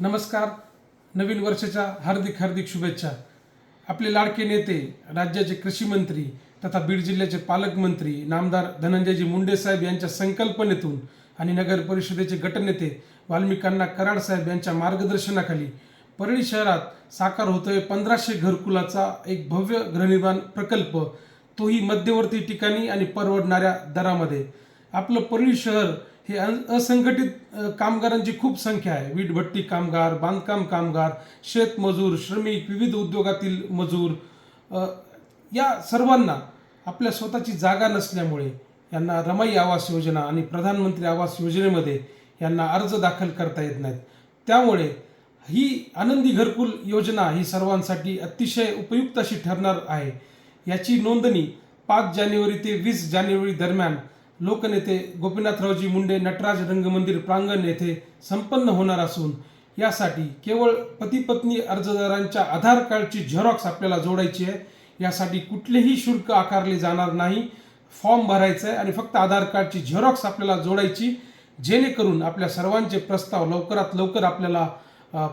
नमस्कार. नवीन वर्षाच्या हार्दिक हार्दिक शुभेच्छा. आपले लाडके नेते राज्याचे कृषी मंत्री तथा बीड जिल्ह्याचे पालकमंत्री नामदार धनंजयजी मुंडे साहेब यांच्या संकल्पनेतून आणि नगर परिषदेचे गटनेते वाल्मिकांना कराड साहेब यांच्या मार्गदर्शनाखाली परळी शहरात साकार होतोय पंधराशे घरकुलाचा एक भव्य गृहनिर्माण प्रकल्प. तोही मध्यवर्ती ठिकाणी आणि परवडणाऱ्या दरामध्ये. आपलं परळी शहर हे अन- असंघटित कामगारांची खूप संख्या आहे. वीटभट्टी कामगार बांधकाम कामगार शेतमजूर श्रमिक विविध उद्योगातील मजूर या सर्वांना आपल्या स्वतःची जागा नसल्यामुळे यांना रमाई आवास योजना आणि प्रधानमंत्री आवास योजनेमध्ये यांना अर्ज दाखल करता येत नाहीत. त्यामुळे ही आनंदी घरकुल योजना ही सर्वांसाठी अतिशय उपयुक्त अशी ठरणार आहे. याची नोंदणी पाच जानेवारी ते वीस जानेवारी दरम्यान लोकनेते गोपीनाथरावजी मुंडे नटराज रंगमंदिर प्रांगण येथे संपन्न होणार असून यासाठी केवळ पतीपत्नी अर्जदारांच्या आधार कार्डची झेरॉक्स आपल्याला जोडायची आहे. यासाठी कुठलेही शुल्क आकारले जाणार नाही. फॉर्म भरायचा आहे आणि फक्त आधार कार्डची झेरॉक्स आपल्याला जोडायची जेणेकरून आपल्या सर्वांचे प्रस्ताव लवकरात लवकर आपल्याला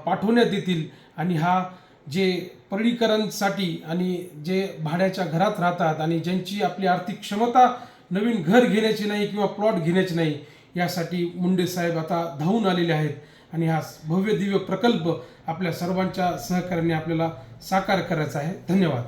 पाठवण्यात येतील. आणि हा जे परळीकरांसाठी आणि जे भाड्याच्या घरात राहतात आणि ज्यांची आपली आर्थिक क्षमता नवीन घर घेण्याची नाही किंवा प्लॉट घेण्याची नाही यासाठी मुंडे साहेब आता धावून आलेले आहेत. आणि हा भव्य दिव्य प्रकल्प आपल्या सर्वांच्या सहकार्याने आपल्याला साकार करायचा आहे. धन्यवाद.